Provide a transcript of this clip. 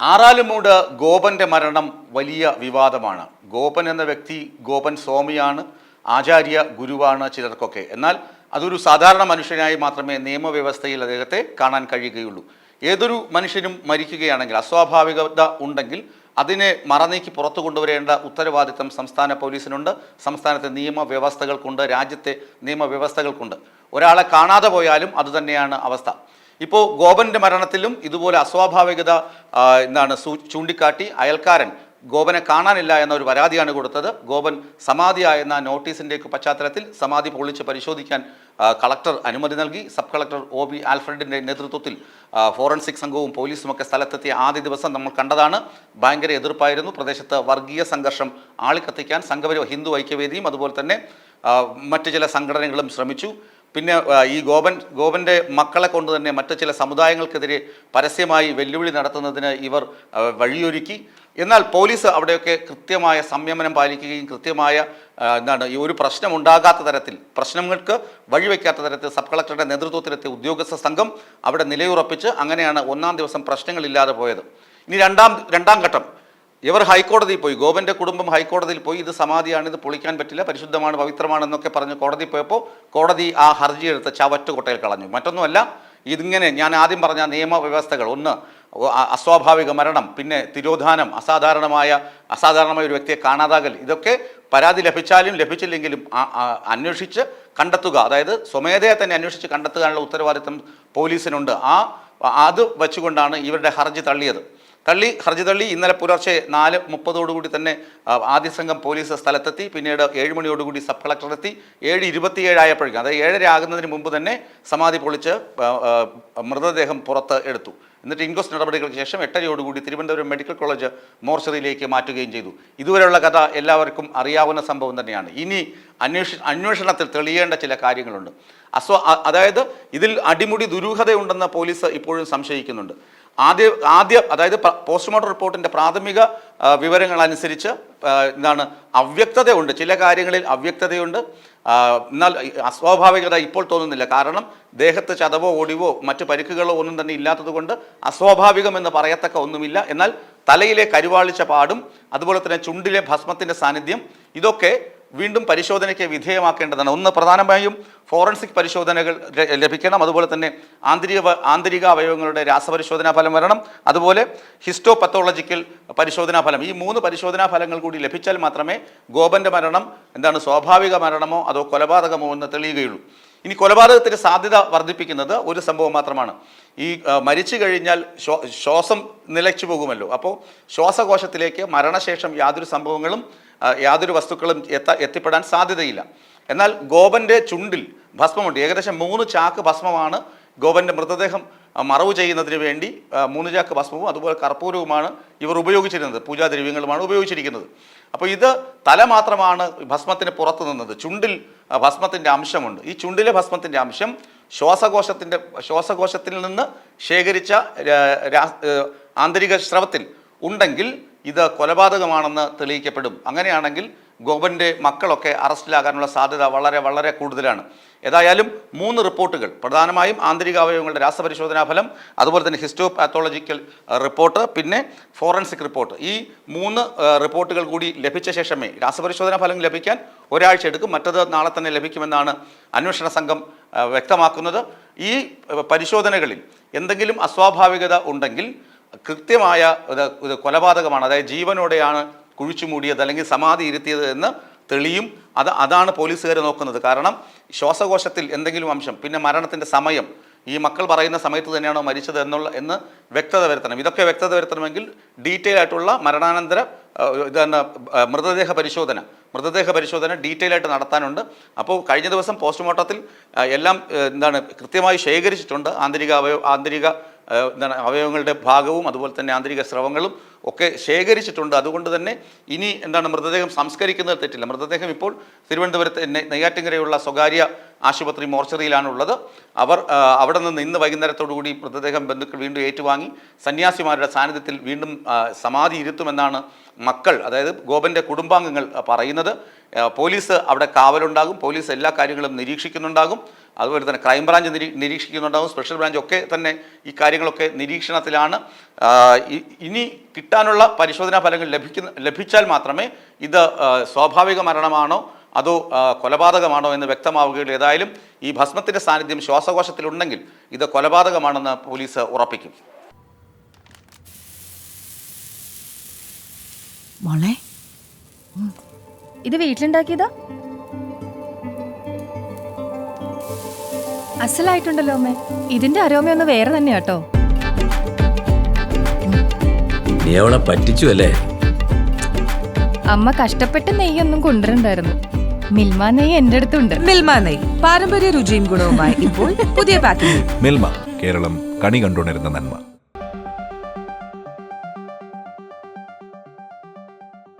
ആറാലുമൂട് ഗോപന്റെ മരണം വലിയ വിവാദമാണ്. ഗോപൻ എന്ന വ്യക്തി ഗോപൻ സ്വാമിയാണ് ആചാര്യ ഗുരുവാണ് ചിലർക്കൊക്കെ. എന്നാൽ അതൊരു സാധാരണ മനുഷ്യനായി മാത്രമേ നിയമവ്യവസ്ഥയിൽ അദ്ദേഹത്തെ കാണാൻ കഴിയുകയുള്ളൂ. ഏതൊരു മനുഷ്യനും മരിക്കുകയാണെങ്കിൽ അസ്വാഭാവികത ഉണ്ടെങ്കിൽ അതിനെ മറനീക്കി പുറത്തു കൊണ്ടുവരേണ്ട ഉത്തരവാദിത്തം സംസ്ഥാന പോലീസിനുണ്ട് സംസ്ഥാനത്തെ നിയമവ്യവസ്ഥകൾക്കുണ്ട് രാജ്യത്തെ നിയമവ്യവസ്ഥകൾക്കുണ്ട്. ഒരാളെ കാണാതെ പോയാലും അതുതന്നെയാണ് അവസ്ഥ. ഇപ്പോൾ ഗോപന്റെ മരണത്തിലും ഇതുപോലെ അസ്വാഭാവികത എന്താണ് ചൂണ്ടിക്കാട്ടി അയൽക്കാരൻ ഗോപനെ കാണാനില്ല എന്ന ഒരു പരാതിയാണ് കൊടുത്തത്. ഗോപൻ സമാധിയായെന്ന നോട്ടീസിന്റെ പശ്ചാത്തലത്തിൽ സമാധി പൊളിച്ച് പരിശോധിക്കാൻ കളക്ടർ അനുമതി നൽകി. സബ് കളക്ടർ ഒ ബി ആൽഫ്രഡിന്റെ നേതൃത്വത്തിൽ ഫോറൻസിക് സംഘവും പോലീസും ഒക്കെ സ്ഥലത്തെത്തിയ ആദ്യ ദിവസം നമ്മൾ കണ്ടതാണ്. ഭയങ്കര എതിർപ്പായിരുന്നു. പ്രദേശത്ത് വർഗീയ സംഘർഷം ആളിക്കത്തിക്കാൻ സംഘപരിവ ഹിന്ദു ഐക്യവേദിയും അതുപോലെ തന്നെ മറ്റ് ചില സംഘടനകളും ശ്രമിച്ചു. പിന്നെ ഈ ഗോപൻ ഗോപന്റെ മക്കളെ കൊണ്ട് തന്നെ മറ്റു ചില സമുദായങ്ങൾക്കെതിരെ പരസ്യമായി വെല്ലുവിളി നടത്തുന്നതിന് ഇവർ വഴിയൊരുക്കി. എന്നാൽ പോലീസ് അവിടെയൊക്കെ കൃത്യമായ സംയമനം പാലിക്കുകയും കൃത്യമായ എന്താണ് ഈ ഒരു പ്രശ്നം ഉണ്ടാകാത്ത തരത്തിൽ പ്രശ്നങ്ങൾക്ക് വഴിവെക്കാത്ത തരത്തിൽ സബ് കളക്ടറുടെ നേതൃത്വത്തിലെത്തിയ ഉദ്യോഗസ്ഥ സംഘം അവിടെ നിലയുറപ്പിച്ച് അങ്ങനെയാണ് ഒന്നാം ദിവസം പ്രശ്നങ്ങളില്ലാതെ പോയത്. ഇനി രണ്ടാം രണ്ടാം ഘട്ടം. ഇവർ ഹൈക്കോടതിയിൽ പോയി. ഗോപന്റെ കുടുംബം ഹൈക്കോടതിയിൽ പോയി. ഇത് സമാധിയാണ് ഇത് പൊളിക്കാൻ പറ്റില്ല പരിശുദ്ധമാണ് പവിത്രമാണെന്നൊക്കെ പറഞ്ഞ് കോടതി പോയപ്പോൾ കോടതി ആ ഹർജി എടുത്ത് ചവറ്റുകൊട്ടയിൽ കളഞ്ഞു. മറ്റൊന്നുമല്ല ഇതിങ്ങനെ ഞാൻ ആദ്യം പറഞ്ഞ നിയമവ്യവസ്ഥകൾ. ഒന്ന് അസ്വാഭാവിക മരണം പിന്നെ തിരോധാനം അസാധാരണമായ അസാധാരണമായ ഒരു വ്യക്തിയെ കാണാതാകൽ. ഇതൊക്കെ പരാതി ലഭിച്ചാലും ലഭിച്ചില്ലെങ്കിലും അന്വേഷിച്ച് കണ്ടെത്തുക. അതായത് സ്വമേധയെ തന്നെ അന്വേഷിച്ച് കണ്ടെത്തുവാനുള്ള ഉത്തരവാദിത്തം പോലീസിനുണ്ട്. ആ അത് വെച്ചുകൊണ്ടാണ് ഇവരുടെ ഹർജി തള്ളിയത്. തള്ളി ഹർജി തള്ളി. ഇന്നലെ പുലർച്ചെ നാല് മുപ്പതോടുകൂടി തന്നെ ആദ്യ സംഘം പോലീസ് സ്ഥലത്തെത്തി. പിന്നീട് ഏഴ് മണിയോടുകൂടി സബ് കളക്ടറെത്തി. ഏഴ് ഇരുപത്തിയേഴായപ്പോഴേക്കും അതായത് ഏഴര ആകുന്നതിന് മുമ്പ് തന്നെ സമാധി പൊളിച്ച് മൃതദേഹം പുറത്ത് എടുത്തു. എന്നിട്ട് ഇൻക്വസ്റ്റ് നടപടികൾക്ക് ശേഷം എട്ടരയോടുകൂടി തിരുവനന്തപുരം മെഡിക്കൽ കോളേജ് മോർച്ചറിയിലേക്ക് മാറ്റുകയും ചെയ്തു. ഇതുവരെയുള്ള കഥ എല്ലാവർക്കും അറിയാവുന്ന സംഭവം തന്നെയാണ്. ഇനി അന്വേഷ അന്വേഷണത്തിൽ തെളിയേണ്ട ചില കാര്യങ്ങളുണ്ട്. അസ്വ അതായത് ഇതിൽ അടിമുടി ദുരൂഹതയുണ്ടെന്ന് പോലീസ് ഇപ്പോഴും സംശയിക്കുന്നുണ്ട്. ആദ്യ ആദ്യ അതായത് പോസ്റ്റ്മോർട്ടം റിപ്പോർട്ടിന്റെ പ്രാഥമിക വിവരങ്ങൾ അനുസരിച്ച് എന്താണ് അവ്യക്തതയുണ്ട്. ചില കാര്യങ്ങളിൽ അവ്യക്തതയുണ്ട്. എന്നാൽ അസ്വാഭാവികത ഇപ്പോൾ തോന്നുന്നില്ല. കാരണം ദേഹത്ത് ചതവോ ഒടിവോ മറ്റു പരിക്കുകളോ ഒന്നും തന്നെ ഇല്ലാത്തതുകൊണ്ട് അസ്വാഭാവികമെന്ന് പറയത്തക്ക ഒന്നുമില്ല. എന്നാൽ തലയിലെ കരുവാളിച്ച പാടും അതുപോലെ തന്നെ ചുണ്ടിലെ ഭസ്മത്തിന്റെ സാന്നിധ്യം ഇതൊക്കെ വീണ്ടും പരിശോധനയ്ക്ക് വിധേയമാക്കേണ്ടതാണ്. ഒന്ന് പ്രധാനമായും ഫോറൻസിക് പരിശോധനകൾ ലഭിക്കണം. അതുപോലെ തന്നെ ആന്തരിക ആന്തരിക അവയവങ്ങളുടെ രാസപരിശോധനാ ഫലം വരണം. അതുപോലെ ഹിസ്റ്റോ പത്തോളജിക്കൽ പരിശോധനാ ഫലം. ഈ മൂന്ന് പരിശോധനാ ഫലങ്ങൾ കൂടി ലഭിച്ചാൽ മാത്രമേ ഗോപന്റെ മരണം എന്താണ് സ്വാഭാവിക മരണമോ അതോ കൊലപാതകമോ എന്ന് തെളിയുകയുള്ളൂ. ഇനി കൊലപാതകത്തിന്റെ സാധ്യത വർദ്ധിപ്പിക്കുന്നത് ഒരു സംഭവം മാത്രമാണ്. ഈ മരിച്ചു കഴിഞ്ഞാൽ ശ്വാ- ശ്വാസം നിലച്ചു പോകുമല്ലോ. അപ്പോൾ ശ്വാസകോശത്തിലേക്ക് മരണശേഷം യാതൊരു സംഭവങ്ങളും യാതൊരു വസ്തുക്കളും എത്ത എത്തിപ്പെടാൻ സാധ്യതയില്ല. എന്നാൽ ഗോപന്റെ ചുണ്ടിൽ ഭസ്മമുണ്ട്. ഏകദേശം മൂന്ന് ചാക്ക് ഭസ്മമാണ് ഗോപന്റെ മൃതദേഹം മറവ് ചെയ്യുന്നതിന് വേണ്ടി മൂന്ന് ചാക്ക് ഭസ്മവും അതുപോലെ കർപ്പൂരവുമാണ് ഇവർ ഉപയോഗിച്ചിരുന്നത്. പൂജാദ്രവ്യങ്ങളുമാണ് ഉപയോഗിച്ചിരിക്കുന്നത്. അപ്പോൾ ഇത് തല മാത്രമാണ് ഭസ്മത്തിന് പുറത്തു നിന്നത്. ചുണ്ടിൽ ഭസ്മത്തിന്റെ അംശമുണ്ട്. ഈ ചുണ്ടിലെ ഭസ്മത്തിന്റെ അംശം ശ്വാസകോശത്തിന്റെ ശ്വാസകോശത്തിൽ നിന്ന് ശേഖരിച്ച ആന്തരിക സ്രവത്തിൽ ഉണ്ടെങ്കിൽ ഇത് കൊലപാതകമാണെന്ന് തെളിയിക്കപ്പെടും. അങ്ങനെയാണെങ്കിൽ ഗോപന്റെ മക്കളൊക്കെ അറസ്റ്റിലാകാനുള്ള സാധ്യത വളരെ വളരെ കൂടുതലാണ്. ഏതായാലും മൂന്ന് റിപ്പോർട്ടുകൾ. പ്രധാനമായും ആന്തരിക അവയവങ്ങളുടെ രാസപരിശോധനാ ഫലം അതുപോലെ തന്നെ ഹിസ്റ്റോ പാത്തോളജിക്കൽ റിപ്പോർട്ട് പിന്നെ ഫോറൻസിക് റിപ്പോർട്ട്. ഈ മൂന്ന് റിപ്പോർട്ടുകൾ കൂടി ലഭിച്ച ശേഷമേ രാസപരിശോധനാ ഫലം ലഭിക്കാൻ ഒരാഴ്ച എടുക്കും. മറ്റത് നാളെ തന്നെ ലഭിക്കുമെന്നാണ് അന്വേഷണ സംഘം വ്യക്തമാക്കുന്നത്. ഈ പരിശോധനകളിൽ എന്തെങ്കിലും അസ്വാഭാവികത ഉണ്ടെങ്കിൽ കൃത്യമായ ഒരു കൊലപാതകമാണ്. അതായത് ജീവനോടെയാണ് കുഴിച്ചു മൂടിയത് അല്ലെങ്കിൽ സമാധി ഇരുത്തിയത് എന്ന് തെളിയും. അത് അതാണ് പോലീസുകാർ നോക്കുന്നത്. കാരണം ശ്വാസകോശത്തിൽ എന്തെങ്കിലും അംശം പിന്നെ മരണത്തിന്റെ സമയം ഈ മക്കൾ പറയുന്ന സമയത്ത് തന്നെയാണോ മരിച്ചത് എന്നുള്ള എന്ന് വ്യക്തത വരുത്തണം. ഇതൊക്കെ വ്യക്തത വരുത്തണമെങ്കിൽ ഡീറ്റെയിൽ ആയിട്ടുള്ള മരണാനന്തര ഇതാണ് മൃതദേഹ പരിശോധന മൃതദേഹ പരിശോധന ഡീറ്റെയിൽ ആയിട്ട് നടത്താനുണ്ട്. അപ്പോൾ കഴിഞ്ഞ ദിവസം പോസ്റ്റ്മോർട്ടത്തിൽ എല്ലാം എന്താണ് കൃത്യമായി ശേഖരിച്ചിട്ടുണ്ട്. ആന്തരിക ആന്തരിക എന്താണ് അവയവങ്ങളുടെ ഭാഗവും അതുപോലെ തന്നെ ആന്തരിക സ്രവങ്ങളും ഒക്കെ ശേഖരിച്ചിട്ടുണ്ട്. അതുകൊണ്ട് തന്നെ ഇനി എന്താണ് മൃതദേഹം സംസ്കരിക്കുന്നത് തെറ്റില്ല. മൃതദേഹം ഇപ്പോൾ തിരുവനന്തപുരത്ത് നെയ്യാറ്റിങ്കരയുള്ള സ്വകാര്യ ആശുപത്രി മോർച്ചറിയിലാണുള്ളത്. അവർ അവിടെ നിന്ന് ഇന്ന് വൈകുന്നേരത്തോടു കൂടി മൃതദേഹം ബന്ധുക്കൾ വീണ്ടും ഏറ്റുവാങ്ങി. സന്യാസിമാരുടെ സാന്നിധ്യത്തിൽ വീണ്ടും സമാധി ഇരുത്തുമെന്നാണ് മക്കൾ അതായത് ഗോപന്റെ കുടുംബാംഗങ്ങൾ പറയുന്നത്. പോലീസ് അവിടെ കാവലുണ്ടാകും. പോലീസ് എല്ലാ കാര്യങ്ങളും നിരീക്ഷിക്കുന്നുണ്ടാകും. അതുപോലെ തന്നെ ക്രൈംബ്രാഞ്ച് നിരീ നിരീക്ഷിക്കുന്നുണ്ടാവും. സ്പെഷ്യൽ ബ്രാഞ്ച് ഒക്കെ തന്നെ ഈ കാര്യങ്ങളൊക്കെ നിരീക്ഷണത്തിലാണ്. ഇനി കിട്ടാനുള്ള പരിശോധനാ ഫലങ്ങൾ ലഭിക്കുന്ന ലഭിച്ചാൽ മാത്രമേ ഇത് സ്വാഭാവിക മരണമാണോ അതോ കൊലപാതകമാണോ എന്ന് വ്യക്തമാവുകയുള്ളൂ. ഏതായാലും ഈ ഭസ്മത്തിന്റെ സാന്നിധ്യം ശ്വാസകോശത്തിലുണ്ടെങ്കിൽ ഇത് കൊലപാതകമാണെന്ന് പോലീസ് ഉറപ്പിക്കും. ഇത് വീട്ടിലുണ്ടാക്കിയതാ? അസലായിട്ടുണ്ടല്ലോ അമ്മേ. ഇതിന്റെ അരോമയൊന്ന് വേറെ തന്നെയാ കേട്ടോ. നീ അവളെ പറ്റിച്ചു അല്ലേ? അമ്മ കഷ്ടപ്പെട്ട് നെയ്യൊന്നും കൊണ്ടുവരണ്ടായിരുന്നു. മിൽമ നെയ്യ് എന്റെ അടുത്തുണ്ട്. മിൽമ നെയ്യ്. പാരമ്പര്യ രുചിയും ഗുണവുമായി ഇപ്പോൾ പുതിയ പാക്കിംഗ്. മിൽമ കേരളം കണി കണ്ടുകൊണ്ടിരുന്ന നന്മ.